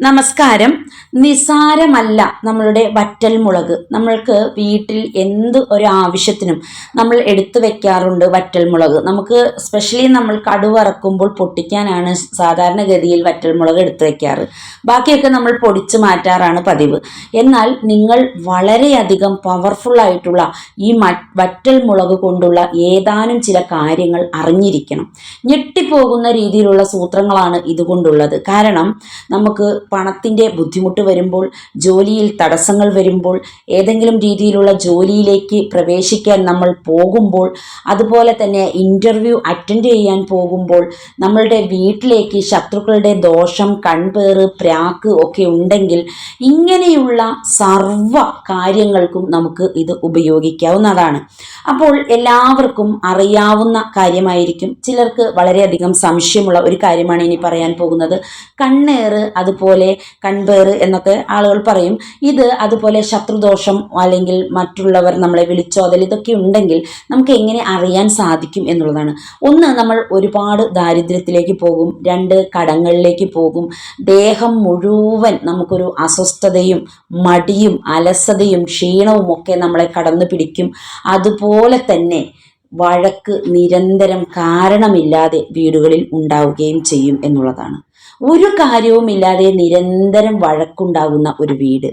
നമസ്കാരം. നിസാരമല്ല നമ്മളുടെ വറ്റൽ മുളക്. നമ്മൾക്ക് വീട്ടിൽ എന്ത് ഒരു ആവശ്യത്തിനും നമ്മൾ എടുത്തു വെക്കാറുണ്ട് വറ്റൽ മുളക്. നമുക്ക് സ്പെഷ്യലി നമ്മൾ കടുവറക്കുമ്പോൾ പൊട്ടിക്കാനാണ് സാധാരണഗതിയിൽ വറ്റൽ മുളക് എടുത്തു വെക്കാറ്. ബാക്കിയൊക്കെ നമ്മൾ പൊടിച്ചു മാറ്റാറാണ് പതിവ്. എന്നാൽ നിങ്ങൾ വളരെയധികം പവർഫുൾ ആയിട്ടുള്ള ഈ വറ്റൽ മുളക് കൊണ്ടുള്ള ഏതാനും ചില കാര്യങ്ങൾ അറിഞ്ഞിരിക്കണം. ഞെട്ടിപ്പോകുന്ന രീതിയിലുള്ള സൂത്രങ്ങളാണ് ഇതുകൊണ്ടുള്ളത്. കാരണം നമുക്ക് പണത്തിന്റെ ബുദ്ധിമുട്ട് വരുമ്പോൾ ജോലിയിൽ തടസ്സങ്ങൾ വരുമ്പോൾ ഏതെങ്കിലും രീതിയിലുള്ള ജോലിയിലേക്ക് പ്രവേശിക്കാൻ നമ്മൾ പോകുമ്പോൾ അതുപോലെ തന്നെ ഇന്റർവ്യൂ അറ്റൻഡ് ചെയ്യാൻ പോകുമ്പോൾ നമ്മളുടെ വീട്ടിലേക്ക് ശത്രുക്കളുടെ ദോഷം കൺപേറ് പ്രാക്ക് ഒക്കെ ഉണ്ടെങ്കിൽ ഇങ്ങനെയുള്ള സർവ കാര്യങ്ങൾക്കും നമുക്ക് ഇത് ഉപയോഗിക്കാവുന്നതാണ്. അപ്പോൾ എല്ലാവർക്കും അറിയാവുന്ന കാര്യമായിരിക്കും. ചിലർക്ക് വളരെയധികം സംശയമുള്ള ഒരു കാര്യമാണ് ഇനി പറയാൻ പോകുന്നത്. കണ്ണേറ് അതുപോലെ കൺപേറ് എന്നൊക്കെ ആളുകൾ പറയും. ഇത് അതുപോലെ ശത്രുദോഷം അല്ലെങ്കിൽ മറ്റുള്ളവർ നമ്മളെ വിളിച്ചോതൽ ഇതൊക്കെ ഉണ്ടെങ്കിൽ നമുക്ക് എങ്ങനെ അറിയാൻ സാധിക്കും എന്നുള്ളതാണ്. ഒന്ന് നമ്മൾ ഒരുപാട് ദാരിദ്ര്യത്തിലേക്ക് പോകും രണ്ട് കടങ്ങളിലേക്ക് പോകും. ദേഹം മുഴുവൻ നമുക്കൊരു അസ്വസ്ഥതയും മടിയും അലസതയും ക്ഷീണവും ഒക്കെ നമ്മളെ കടന്നു പിടിക്കും. അതുപോലെ തന്നെ വഴക്ക് നിരന്തരം കാരണമില്ലാതെ വീടുകളിൽ ഉണ്ടാവുകയും ചെയ്യും എന്നുള്ളതാണ്. ഒരു കാര്യവുമില്ലാതെ നിരന്തരം വഴക്കുണ്ടാകുന്ന ഒരു വീട്.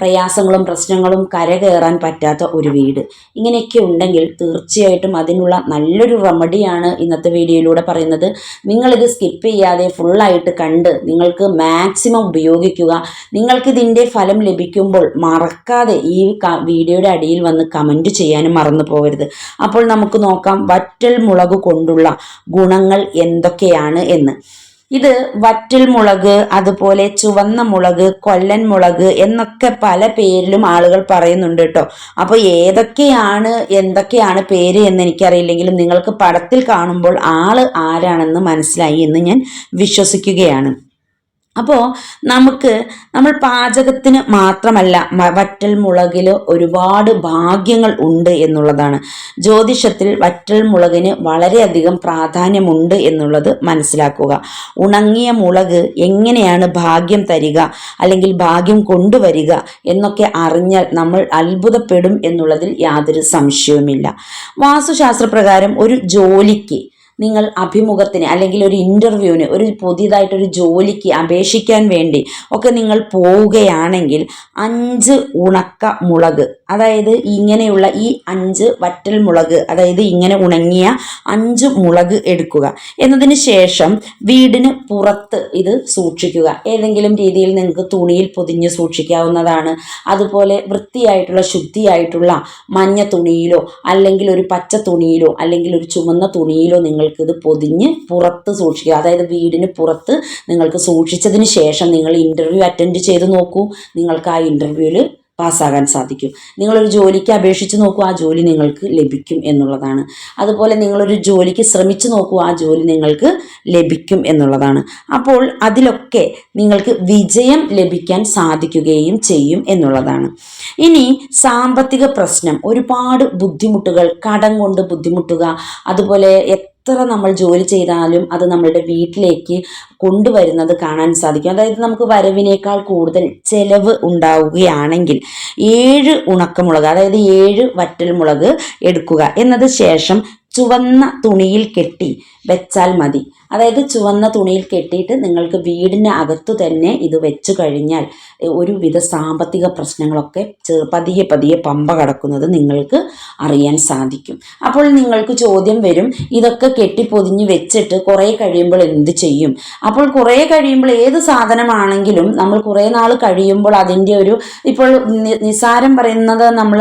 പ്രയാസങ്ങളും പ്രശ്നങ്ങളും കരകയറാൻ പറ്റാത്ത ഒരു വീട്. ഇങ്ങനെയൊക്കെ ഉണ്ടെങ്കിൽ തീർച്ചയായിട്ടും അതിനുള്ള നല്ലൊരു റെമഡിയാണ് ഇന്നത്തെ വീഡിയോയിലൂടെ പറയുന്നത്. നിങ്ങളിത് സ്കിപ്പ് ചെയ്യാതെ ഫുള്ളായിട്ട് കണ്ട് നിങ്ങൾക്ക് മാക്സിമം ഉപയോഗിക്കുക. നിങ്ങൾക്കിതിന്റെ ഫലം ലഭിക്കുമ്പോൾ മറക്കാതെ ഈ വീഡിയോയുടെ അടിയിൽ വന്ന് കമന്റ് ചെയ്യാനും മറന്നു പോകരുത്. അപ്പോൾ നമുക്ക് നോക്കാം വറ്റൽ മുളക് കൊണ്ടുള്ള ഗുണങ്ങൾ എന്തൊക്കെയാണ് എന്ന്. ഇത് വറ്റൽ മുളക് അതുപോലെ ചുവന്ന മുളക് കൊല്ലൻ മുളക് എന്നൊക്കെ പല പേരിലും ആളുകൾ പറയുന്നുണ്ട് കേട്ടോ. അപ്പോൾ ഏതൊക്കെയാണ് എന്തൊക്കെയാണ് പേര് എന്ന് എനിക്കറിയില്ലെങ്കിലും നിങ്ങൾക്ക് പടത്തിൽ കാണുമ്പോൾ ആൾ ആരാണെന്ന് മനസ്സിലായി എന്ന് ഞാൻ വിശ്വസിക്കുകയാണ്. അപ്പോൾ നമുക്ക് നമ്മൾ പാചകത്തിന് മാത്രമല്ല വറ്റൽ മുളകിൽ ഒരുപാട് ഭാഗ്യങ്ങൾ ഉണ്ട് എന്നുള്ളതാണ്. ജ്യോതിഷത്തിൽ വറ്റൽ മുളകിന് വളരെയധികം പ്രാധാന്യമുണ്ട് എന്നുള്ളത് മനസ്സിലാക്കുക. ഉണങ്ങിയ മുളക് എങ്ങനെയാണ് ഭാഗ്യം തരിക അല്ലെങ്കിൽ ഭാഗ്യം കൊണ്ടുവരിക എന്നൊക്കെ അറിഞ്ഞാൽ നമ്മൾ അത്ഭുതപ്പെടും എന്നുള്ളതിൽ യാതൊരു സംശയവുമില്ല. വാസ്തുശാസ്ത്രപ്രകാരം ഒരു ജോലിക്ക് നിങ്ങൾ അഭിമുഖത്തിന് അല്ലെങ്കിൽ ഒരു ഇന്റർവ്യൂവിന് ഒരു പുതിയതായിട്ടൊരു ജോലിക്ക് അപേക്ഷിക്കാൻ വേണ്ടി ഒക്കെ നിങ്ങൾ പോവുകയാണെങ്കിൽ അഞ്ച് ഉണക്ക മുളക് അതായത് ഇങ്ങനെയുള്ള ഈ അഞ്ച് വറ്റൽ മുളക് അതായത് ഇങ്ങനെ ഉണങ്ങിയ അഞ്ച് മുളക് എടുക്കുക. എന്നതിന് ശേഷം വീടിന് പുറത്ത് ഇത് സൂക്ഷിക്കുക. ഏതെങ്കിലും രീതിയിൽ നിങ്ങൾക്ക് തുണിയിൽ പൊതിഞ്ഞ് സൂക്ഷിക്കാവുന്നതാണ്. അതുപോലെ വൃത്തിയായിട്ടുള്ള ശുദ്ധിയായിട്ടുള്ള മഞ്ഞ തുണിയിലോ അല്ലെങ്കിൽ ഒരു പച്ച തുണിയിലോ അല്ലെങ്കിൽ ഒരു ചുമന്ന തുണിയിലോ നിങ്ങൾക്കിത് പൊതിഞ്ഞ് പുറത്ത് സൂക്ഷിക്കുക. അതായത് വീടിന് പുറത്ത് നിങ്ങൾക്ക് സൂക്ഷിച്ചതിന് ശേഷം നിങ്ങൾ ഇന്റർവ്യൂ അറ്റൻഡ് ചെയ്ത് നോക്കൂ. നിങ്ങൾക്ക് ആ ഇന്റർവ്യൂവിൽ പാസ്സാകാൻ സാധിക്കും. നിങ്ങളൊരു ജോലിക്ക് അപേക്ഷിച്ച് നോക്കൂ ആ ജോലി നിങ്ങൾക്ക് ലഭിക്കും എന്നുള്ളതാണ്. അതുപോലെ നിങ്ങളൊരു ജോലിക്ക് ശ്രമിച്ചു നോക്കൂ ആ ജോലി നിങ്ങൾക്ക് ലഭിക്കും എന്നുള്ളതാണ്. അപ്പോൾ അതിലൊക്കെ നിങ്ങൾക്ക് വിജയം ലഭിക്കാൻ സാധിക്കുകയും ചെയ്യും എന്നുള്ളതാണ്. ഇനി സാമ്പത്തിക പ്രശ്നം. ഒരുപാട് ബുദ്ധിമുട്ടുകൾ കടം കൊണ്ട് ബുദ്ധിമുട്ടുക അതുപോലെ എത്ര നമ്മൾ ജോലി ചെയ്താലും അത് നമ്മളുടെ വീട്ടിലേക്ക് കൊണ്ടുവരുന്നത് കാണാൻ സാധിക്കും. അതായത് നമുക്ക് വരവിനേക്കാൾ കൂടുതൽ ചെലവ് ഉണ്ടാവുകയാണെങ്കിൽ ഏഴ് ഉണക്കമുളക് അതായത് ഏഴ് വറ്റൽ മുളക് എടുക്കുക. എന്നത് ശേഷം ചുവന്ന തുണിയിൽ കെട്ടി വെച്ചാൽ മതി. അതായത് ചുവന്ന തുണിയിൽ കെട്ടിയിട്ട് നിങ്ങൾക്ക് വീടിന് അകത്തു തന്നെ ഇത് വെച്ചു കഴിഞ്ഞാൽ ഒരുവിധ സാമ്പത്തിക പ്രശ്നങ്ങളൊക്കെ പതിയെ പതിയെ പമ്പ കടക്കുന്നത് നിങ്ങൾക്ക് അറിയാൻ സാധിക്കും. അപ്പോൾ നിങ്ങൾക്ക് ചോദ്യം വരും ഇതൊക്കെ കെട്ടി കെട്ടിപ്പൊതിഞ്ഞ് വെച്ചിട്ട് കുറേ കഴിയുമ്പോൾ എന്ത് ചെയ്യും? അപ്പോൾ കുറേ കഴിയുമ്പോൾ ഏത് സാധനമാണെങ്കിലും നമ്മൾ കുറേ നാൾ കഴിയുമ്പോൾ അതിന്റെ ഒരു ഇപ്പോൾ നിസാരം പറയുന്നത് നമ്മൾ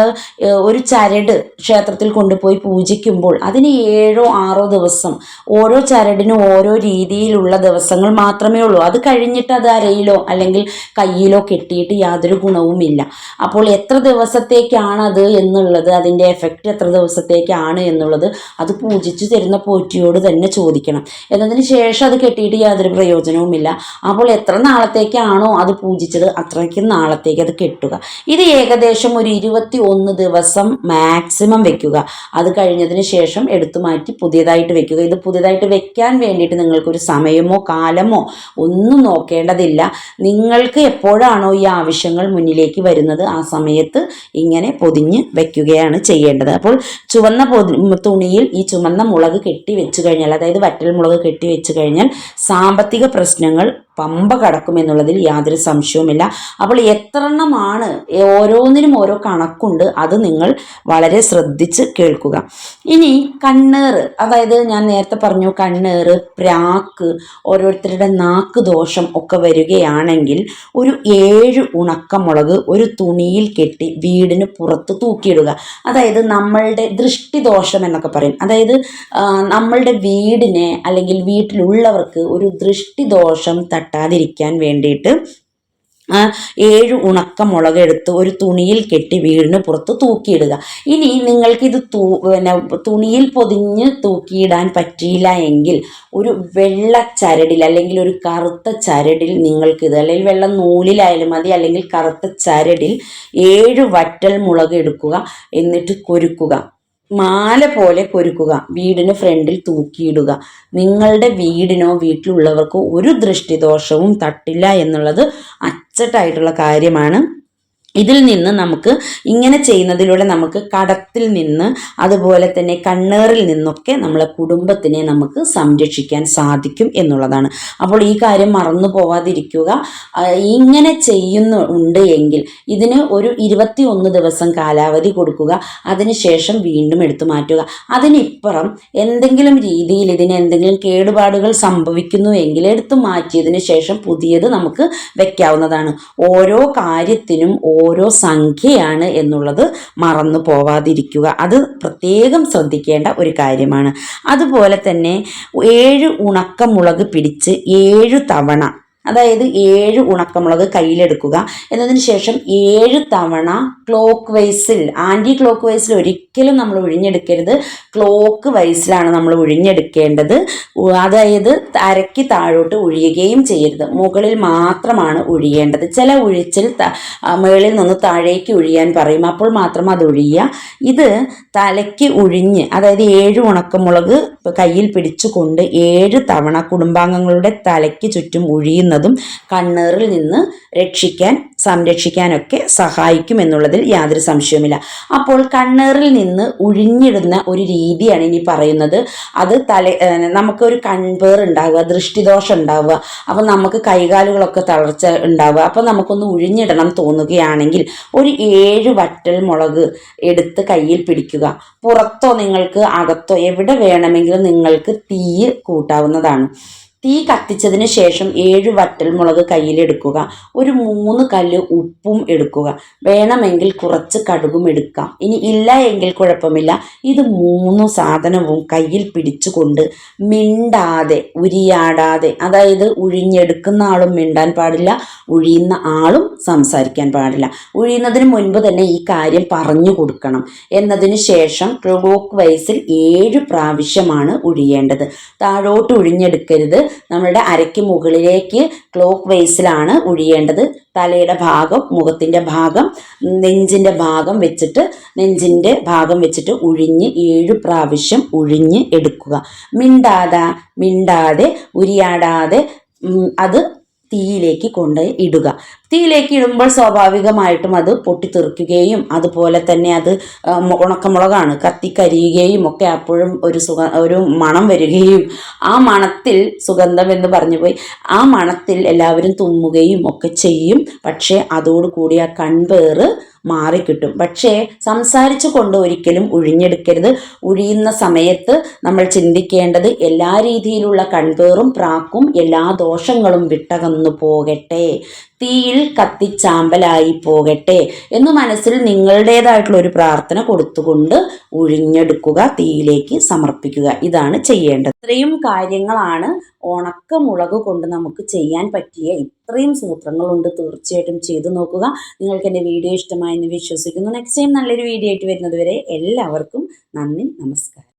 ഒരു ചരട് ക്ഷേത്രത്തിൽ കൊണ്ടുപോയി പൂജിക്കുമ്പോൾ അതിന് ഏഴോ ആറോ ദിവസം. ഓരോ ചരടിനും ഓരോ രീതിയിലുള്ള ദിവസങ്ങൾ മാത്രമേ ഉള്ളൂ. അത് കഴിഞ്ഞിട്ട് അത് അരയിലോ അല്ലെങ്കിൽ കയ്യിലോ കെട്ടിയിട്ട് യാതൊരു ഗുണവുമില്ല. അപ്പോൾ എത്ര ദിവസത്തേക്കാണ് അത് എന്നുള്ളത് അതിന്റെ എഫക്റ്റ് എത്ര ദിവസത്തേക്കാണ് എന്നുള്ളത് അത് പൂജിച്ചു തരുന്ന പോറ്റിയോട് തന്നെ ചോദിക്കണം. എന്നതിന് ശേഷം അത് കെട്ടിയിട്ട് യാതൊരു പ്രയോജനവുമില്ല. അപ്പോൾ എത്ര നാളത്തേക്കാണോ അത് പൂജിച്ചത് അത്രയ്ക്ക് നാളത്തേക്ക് അത് കെട്ടുക. ഇത് ഏകദേശം ഒരു ഇരുപത്തി ഒന്ന് ദിവസം മാക്സിമം വെക്കുക. അത് കഴിഞ്ഞതിന് ശേഷം എടുത്തു മാറ്റി പുതിയതായിട്ട് വെക്കുക. ഇത് പുതിയതായിട്ട് വെക്കാൻ വേണ്ടിയിട്ട് നിങ്ങൾക്കൊരു സമയമോ കാലമോ ഒന്നും നോക്കേണ്ടതില്ല. നിങ്ങൾക്ക് എപ്പോഴാണോ ഈ ആവശ്യങ്ങൾ മുന്നിലേക്ക് വരുന്നത് ആ സമയത്ത് ഇങ്ങനെ പൊതിഞ്ഞ് വെക്കുകയാണ് ചെയ്യേണ്ടത്. അപ്പോൾ ചുവന്ന തുണിയിൽ ഈ ചുവന്ന മുളക് കെട്ടി വെച്ച് കഴിഞ്ഞാൽ അതായത് വറ്റൽ മുളക് കെട്ടി വെച്ച് കഴിഞ്ഞാൽ സാമ്പത്തിക പ്രശ്നങ്ങൾ പമ്പ കടക്കും എന്നുള്ളതിൽ യാതൊരു സംശയവുമില്ല. അപ്പോൾ എത്രണ്ണമാണ് ഓരോന്നിനും ഓരോ കണക്കുണ്ട് അത് നിങ്ങൾ വളരെ ശ്രദ്ധിച്ച് കേൾക്കുക. ഇനി കണ്ണേറ്. അതായത് ഞാൻ നേരത്തെ പറഞ്ഞു കണ്ണേറ് പ്രാക്ക് ഓരോരുത്തരുടെ നാക്ക് ദോഷം ഒക്കെ വരികയാണെങ്കിൽ ഒരു ഏഴ് ഉണക്കമുളക് ഒരു തുണിയിൽ കെട്ടി വീടിന് പുറത്ത് തൂക്കിയിടുക. അതായത് നമ്മളുടെ ദൃഷ്ടിദോഷം എന്നൊക്കെ പറയും. അതായത് നമ്മളുടെ വീടിനെ അല്ലെങ്കിൽ വീട്ടിലുള്ളവർക്ക് ഒരു ദൃഷ്ടി ദോഷം തട്ടാതിരിക്കാൻ വേണ്ടിയിട്ട് ഏഴ് ഉണക്ക മുളകെടുത്ത് ഒരു തുണിയിൽ കെട്ടി വീടിന് പുറത്ത് തൂക്കിയിടുക. ഇനി നിങ്ങൾക്കിത് തൂ പിന്നെ തുണിയിൽ പൊതിഞ്ഞ് തൂക്കിയിടാൻ പറ്റിയില്ല എങ്കിൽ ഒരു വെള്ള ചരടിൽ അല്ലെങ്കിൽ ഒരു കറുത്ത ചരടിൽ നിങ്ങൾക്കിത് അല്ലെങ്കിൽ വെള്ള നൂലിലായാലും മതി അല്ലെങ്കിൽ കറുത്ത ചരടിൽ ഏഴ് വറ്റൽ മുളക് എടുക്കുക എന്നിട്ട് കൊരുക്കുക. മാല പോലെ പൊരുക്കുക വീടിന് ഫ്രണ്ടിൽ തൂക്കിയിടുക. നിങ്ങളുടെ വീടിനോ വീട്ടിലുള്ളവർക്കോ ഒരു ദൃഷ്ടിദോഷവും തട്ടില്ല എന്നുള്ളത് അച്ചട്ടായിട്ടുള്ള കാര്യമാണ്. ഇതിൽ നിന്ന് നമുക്ക് ഇങ്ങനെ ചെയ്യുന്നതിലൂടെ നമുക്ക് കടത്തിൽ നിന്ന് അതുപോലെ തന്നെ കണ്ണേറിൽ നിന്നൊക്കെ നമ്മളെ കുടുംബത്തിനെ നമുക്ക് സംരക്ഷിക്കാൻ സാധിക്കും എന്നുള്ളതാണ്. അപ്പോൾ ഈ കാര്യം മറന്നു പോവാതിരിക്കുക. ഇങ്ങനെ ചെയ്യുന്നുണ്ട് എങ്കിൽ ഇതിന് ഒരു ഇരുപത്തി ഒന്ന് ദിവസം കാലാവധി കൊടുക്കുക. അതിനുശേഷം വീണ്ടും എടുത്തു മാറ്റുക. അതിനിപ്പുറം എന്തെങ്കിലും രീതിയിൽ ഇതിന് എന്തെങ്കിലും കേടുപാടുകൾ സംഭവിക്കുന്നു എങ്കിൽ എടുത്തു മാറ്റിയതിന് ശേഷം പുതിയത് നമുക്ക് വെക്കാവുന്നതാണ്. ഓരോ കാര്യത്തിനും ഓരോ സംഖ്യയാണ് എന്നുള്ളത് മറന്നു പോവാതിരിക്കുക. അത് പ്രത്യേകം ശ്രദ്ധിക്കേണ്ട ഒരു കാര്യമാണ്. അതുപോലെ തന്നെ ഏഴ് ഉണക്കമുളക് പിടിച്ച് ഏഴ് തവണ അതായത് ഏഴ് ഉണക്കമുളക് കയ്യിലെടുക്കുക. എന്നതിന് ശേഷം ഏഴ് തവണ ക്ലോക്ക് വൈസിൽ ആന്റി ക്ലോക്ക് വൈസിൽ ഒരിക്കലും നമ്മൾ ഒഴിഞ്ഞെടുക്കരുത് ക്ലോക്ക് വൈസിലാണ് നമ്മൾ ഒഴിഞ്ഞെടുക്കേണ്ടത് അതായത് അരയ്ക്ക് താഴോട്ട് ഒഴിയുകയും ചെയ്യരുത്. മുകളിൽ മാത്രമാണ് ഒഴിയേണ്ടത് ചില ഒഴിച്ചിൽ മുകളിൽ നിന്ന് താഴേക്ക് ഒഴിയാൻ പറയും. അപ്പോൾ മാത്രം അത് ഒഴിയുക ഇത് തലയ്ക്ക് ഒഴിഞ്ഞ് അതായത് ഏഴ് ഉണക്കമുളക് കയ്യിൽ പിടിച്ചുകൊണ്ട് ഏഴ് തവണ കുടുംബാംഗങ്ങളുടെ തലയ്ക്ക് ചുറ്റും ഒഴിയുന്ന ചെയ്യുന്നതും കണ്ണേറിൽ നിന്ന് രക്ഷിക്കാൻ സംരക്ഷിക്കാനൊക്കെ സഹായിക്കും എന്നുള്ളതിൽ യാതൊരു സംശയവുമില്ല. അപ്പോൾ കണ്ണേറിൽ നിന്ന് ഉഴിഞ്ഞിടുന്ന ഒരു രീതിയാണ് ഇനി പറയുന്നത്. അത് തല നമുക്കൊരു കൺപേർ ഉണ്ടാവുക ദൃഷ്ടിദോഷം ഉണ്ടാവുക. അപ്പം നമുക്ക് കൈകാലുകളൊക്കെ തളർച്ച ഉണ്ടാവുക. അപ്പം നമുക്കൊന്ന് ഉഴിഞ്ഞിടണം തോന്നുകയാണെങ്കിൽ ഒരു ഏഴ് വറ്റൽ മുളക് എടുത്ത് കയ്യിൽ പിടിക്കുക. പുറത്തോ നിങ്ങൾക്ക് അകത്തോ എവിടെ വേണമെങ്കിലും നിങ്ങൾക്ക് തീ കൂട്ടാവുന്നതാണ്. തീ കത്തിച്ചതിന് ശേഷം ഏഴ് വറ്റൽമുളക് കയ്യിലെടുക്കുക ഒരു മൂന്ന് കല്ല് ഉപ്പും എടുക്കുക. വേണമെങ്കിൽ കുറച്ച് കടുകും എടുക്കാം. ഇനി ഇല്ല എങ്കിൽ കുഴപ്പമില്ല. ഇത് മൂന്ന് സാധനവും കയ്യിൽ പിടിച്ചുകൊണ്ട് മിണ്ടാതെ ഉരിയാടാതെ അതായത് ഉഴിഞ്ഞെടുക്കുന്ന ആളും മിണ്ടാൻ പാടില്ല ഉഴിയുന്ന ആളും സംസാരിക്കാൻ പാടില്ല. ഉഴിയുന്നതിന് മുൻപ് തന്നെ ഈ കാര്യം പറഞ്ഞു കൊടുക്കണം. എന്നതിന് ശേഷം ക്ലോക്ക് വൈസിൽ ഏഴ് പ്രാവശ്യമാണ് ഉഴിയേണ്ടത്. താഴോട്ട് ഉഴിഞ്ഞെടുക്കരുത്. നമ്മളുടെ അരയ്ക്ക് മുകളിലേക്ക് ക്ലോക്ക് വൈസിലാണ് ഒഴിയേണ്ടത്. തലയുടെ ഭാഗം മുഖത്തിന്റെ ഭാഗം നെഞ്ചിന്റെ ഭാഗം വെച്ചിട്ട് നെഞ്ചിന്റെ ഭാഗം വെച്ചിട്ട് ഉഴിഞ്ഞ് ഏഴ് പ്രാവശ്യം ഉഴിഞ്ഞ് എടുക്കുക. മിണ്ടാതെ മിണ്ടാതെ ഉരിയാടാതെ അത് തീയിലേക്ക് കൊണ്ട് ഇടുക. തീയിലേക്ക് ഇടുമ്പോൾ സ്വാഭാവികമായിട്ടും അത് പൊട്ടിത്തെറിക്കുകയും അതുപോലെ തന്നെ അത് ഉണക്കമുളകാണ് കത്തിക്കരിയുകയും ഒക്കെ അപ്പോഴും ഒരു സുഗ ഒരു മണം വരികയും ആ മണത്തിൽ സുഗന്ധം എന്ന് പറഞ്ഞു പോയി ആ മണത്തിൽ എല്ലാവരും തുമ്മുകയും ഒക്കെ ചെയ്യും. പക്ഷേ അതോടുകൂടി ആ കൺപേറ് മാറിക്കിട്ടും. പക്ഷേ സംസാരിച്ചു കൊണ്ട് ഒരിക്കലും ഒഴിഞ്ഞെടുക്കരുത് ഒഴിയുന്ന സമയത്ത് നമ്മൾ ചിന്തിക്കേണ്ടത് എല്ലാ രീതിയിലുള്ള കൺപേറും പ്രാക്കും എല്ലാ ദോഷങ്ങളും വിട്ടകന്നു പോകട്ടെ. തീയിൽ കത്തിച്ചാമ്പലായി പോകട്ടെ എന്ന് മനസ്സിൽ നിങ്ങളുടേതായിട്ടുള്ള ഒരു പ്രാർത്ഥന കൊടുത്തുകൊണ്ട് ഉഴിഞ്ഞെടുക്കുക തീയിലേക്ക് സമർപ്പിക്കുക. ഇതാണ് ചെയ്യേണ്ടത്. ഇത്രയും കാര്യങ്ങളാണ് ഉണക്ക മുളക് കൊണ്ട് നമുക്ക് ചെയ്യാൻ പറ്റിയ ഇത്രയും സൂത്രങ്ങളുണ്ട്. തീർച്ചയായിട്ടും ചെയ്തു നോക്കുക. നിങ്ങൾക്ക് എന്റെ വീഡിയോ ഇഷ്ടമായെന്ന് വിശ്വസിക്കുന്നു. നെക്സ്റ്റ് ടൈം നല്ലൊരു വീഡിയോ ആയിട്ട് വരുന്നത് വരെ എല്ലാവർക്കും നന്ദി നമസ്കാരം.